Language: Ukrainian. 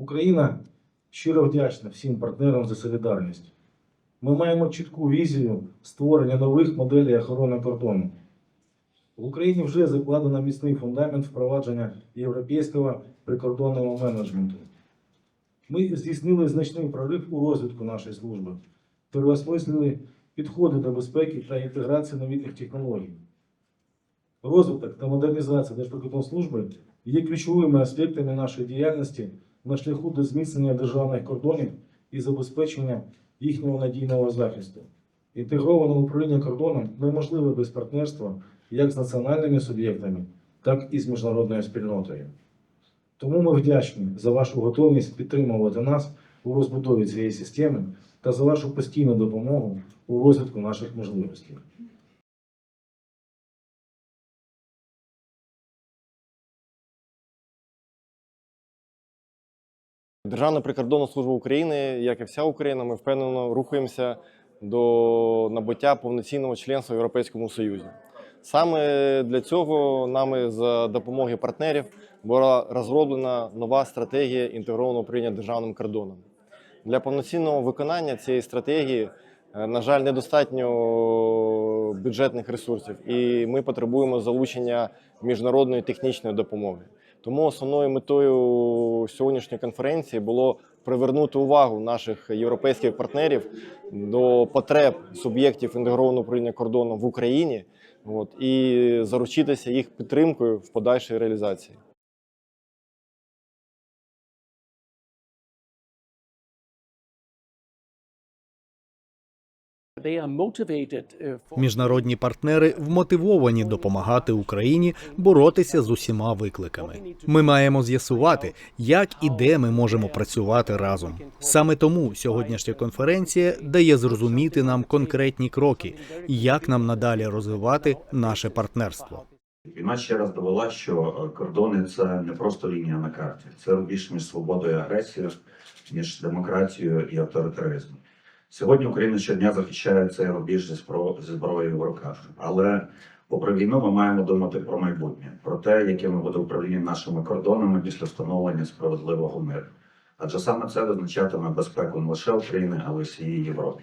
Україна щиро вдячна всім партнерам за солідарність. Ми маємо чітку візію створення нових моделей охорони кордону. В Україні вже закладено міцний фундамент впровадження європейського прикордонного менеджменту. Ми здійснили значний прорив у розвитку нашої служби, переосмислили підходи до безпеки та інтеграції новітніх технологій. Розвиток та модернізація Держприкордонслужби є ключовими аспектами нашої діяльності на шляху до зміцнення державних кордонів і забезпечення їхнього надійного захисту. Інтегроване управління кордоном неможливе без партнерства як з національними суб'єктами, так і з міжнародною спільнотою. Тому ми вдячні за вашу готовність підтримувати нас у розбудові цієї системи та за вашу постійну допомогу у розвитку наших можливостей. Державна прикордонна служба України, як і вся Україна, ми впевнено рухаємося до набуття повноцінного членства в Європейському Союзі. Саме для цього нами за допомоги партнерів була розроблена нова стратегія інтегрованого управління державним кордоном. Для повноцінного виконання цієї стратегії, е, на жаль, недостатньо бюджетних ресурсів, і ми потребуємо залучення міжнародної технічної допомоги. Тому основною метою сьогоднішньої конференції було привернути увагу наших європейських партнерів до потреб суб'єктів інтегрованого управління кордоном в Україні от, і заручитися їх підтримкою в подальшій реалізації. Міжнародні партнери вмотивовані допомагати Україні боротися з усіма викликами. Ми маємо з'ясувати, як і де ми можемо працювати разом. Саме тому сьогоднішня конференція дає зрозуміти нам конкретні кроки, як нам надалі розвивати наше партнерство. Війна ще раз довела, що е, кордони це не просто лінія на карті, це рубіж між свободою і агресією, між демократією і авторитаризмом. Сьогодні Україна щодня захищає цей рубіж зі зброєю в руках. Але попри війну, ми маємо думати про майбутнє, про те, якими буде управління нашими кордонами після встановлення справедливого миру. Адже саме це визначатиме безпеку не лише України, але й всієї Європи.